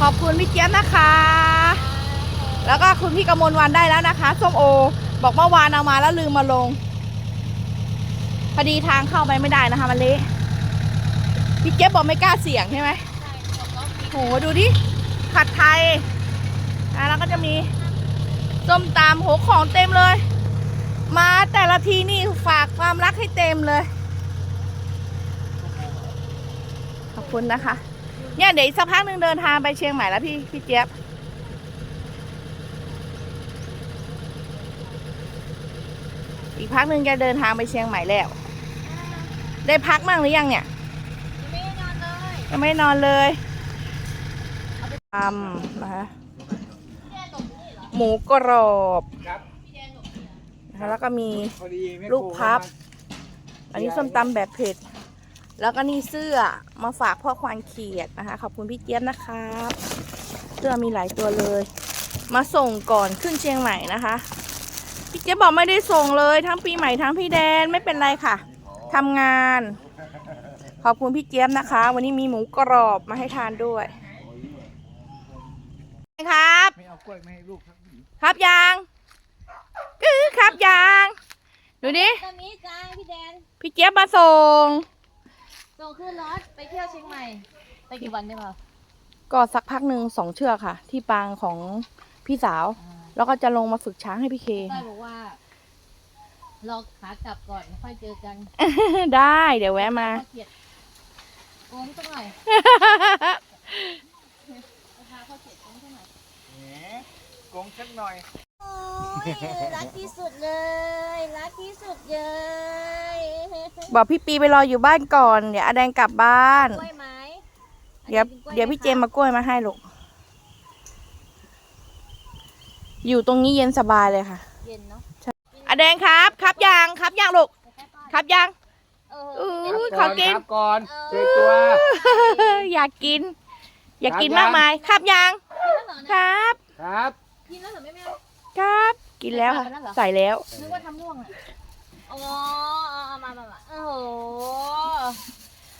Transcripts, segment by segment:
ขอบคุณพี่เจี๊ยบนะคะ แล้วก็คุณพี่กมลวันได้แล้วนะคะส้มโอ บอกเมื่อวานเอามาแล้วลืมมาลง พอดีทางเข้าไปไม่ได้นะคะมันเละพี่เจี๊ยบบอกไม่กล้าเสี่ยงใช่ไหมโหดูดิผัดไทยอะแล้วก็จะมีส้มตำโหของเต็มเลย มาแต่ละทีนี่ฝากความรักให้เต็มเลย ขอบคุณนะคะ เนี่ยเดี๋ยวอีกสักพักหนึ่งเดินทางไปเชียงใหม่แล้วพี่พี่เจี๊ยบ อีกพักหนึ่งจะเดินทางไปเชียงใหม่แล้ว ได้พักมั่งหรือยังเนี่ยไม่ได้นอนเลยยังไม่นอนเลยทำนะคะหมูกรอบครับนะคะแล้วก็มีพอดีแม่ลูกครูพับมาอันนี้ส้มตำแบบเผ็ด แล้วก็นี่เสื้อมาฝากพ่อควานเขียดนะคะ ขอบคุณพี่เจี๊ยบนะครับเสื้อมีหลายตัวเลย มาส่งก่อนขึ้นเชียงใหม่นะคะ พี่เจี๊ยบบอกไม่ได้ส่งเลยทั้งปีใหม่ทั้งพี่แดนไม่เป็นไรค่ะทำงาน ขอบคุณพี่เจี๊ยบนะคะ วันนี้มีหมูกรอบมาให้ทานด้วยครับ ไม่เอากล้วยไม่ให้ลูกครับครับยางกือครับยาง ดูดิ ตอนนี้จ้าพี่แดน พี่เจี๊ยบมาส่ง ส่งขึ้นรถไปเที่ยวเชียงใหม่ ไปกี่วันได้ป่ะก็สักพักหนึ่งสองเชือกค่ะ ที่ปางของพี่สาว แล้วก็จะลงมาฝึกช้างให้พี่เคต้อยบอกว่ารอขากลับก่อนค่อยเจอกันได้เดี๋ยวแวะมาข้าวเกลียดโอ้งสักหน่อยไปพาข้าวเกลียดโอ้งสักหน่อยแหมกงสักหน่อย โอ้ยรักที่สุดเลย รักที่สุดเลย บอกพี่ปีไปรออยู่บ้านก่อน เดี๋ยวอาแดงกลับบ้าน กล้วยไหมเดี๋ยวกินกล้เดี๋ยวพี่ไหเจมส์มากล้วยมาให้ลูก อยู่ตรงนี้เย็นสบายเลยค่ะเย็นเนาะอาแดงครับ ครับยางครับยางลูกไปใกล้ป้ายครับยางเอออู้พี่แดนขอกิน ครับก่อนเออเจอตัว อยากกิน อยากกินครับมากมาย ครับยาง กินแล้วเหรอคเนี่ยรับ ครับ กินแล้วเหรอไม่ไม่เอาครับ กินแล้วค่ะไปแล้วเหรอ ใส่แล้ว นึกว่าทำร่วงอะ อ๋อเอามามามาโอ้โห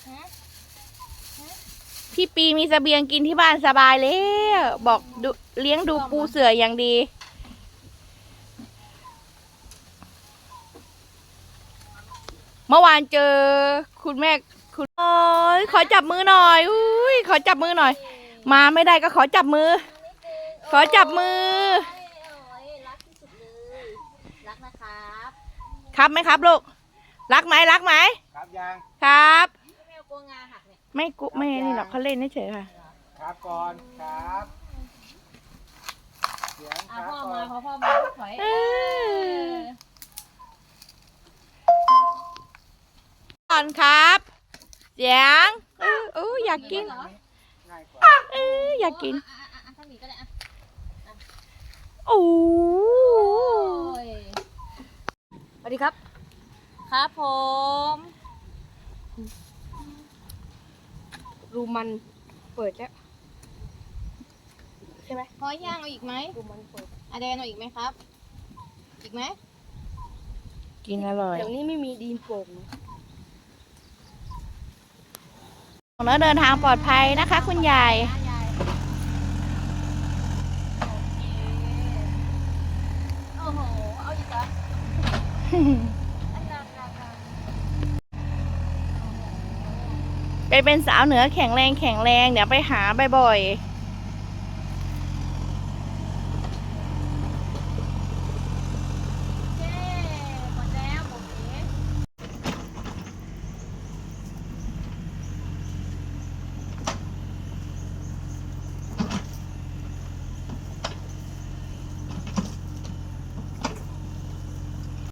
ฮะพี่ปีมีเสบียงกินที่บ้านสบายแล้วบอกดูเลี้ยงดูปูเสืออย่างดี เมื่อวานเจอคุณแม่คุณโอ้ยขอจับมือหน่อยอุ้ยขอจับมือหน่อย มาไม่ได้ก็ขอจับมือ ขอจับมือ โอ้ยรักที่สุดเลย รักนะครับ ครับไหมครับลูก รักไหมรักไหม ครับยังครับ แมวกลัวงาหักเนี่ยไม่กุไม่นี่หรอกเขาเล่นเฉยๆค่ะ ครับก่อน ครับ เสียงคอะรับพ่อก่อมาน พอพ่อมาถอยเออก่อนครับ เสียงเออเอออยากกินเหรอง่ายกว่าเอออยากกินอะอะอะถ้ามีก็ได้อะโอ้โอ้ยส วัสดีครับ ครับผมรูมันเปิดแล้วใช่ไหมพอย่างเอาอีกไหมรูมันเปิดอะแดนเอาอีกไหมครับ อีกไหมกินอร่อยเดี๋ยวนี้ไม่มีดีนโป่งแล้วเดินทางปลอดภัยนะคะ คุณยาย โอ้โห เอาอีกเหรออันนั้นนะคะ ไปเป็นสาวเหนือแข็งแรงแข็งแรง เดี๋ยวไปหาบ่อยๆ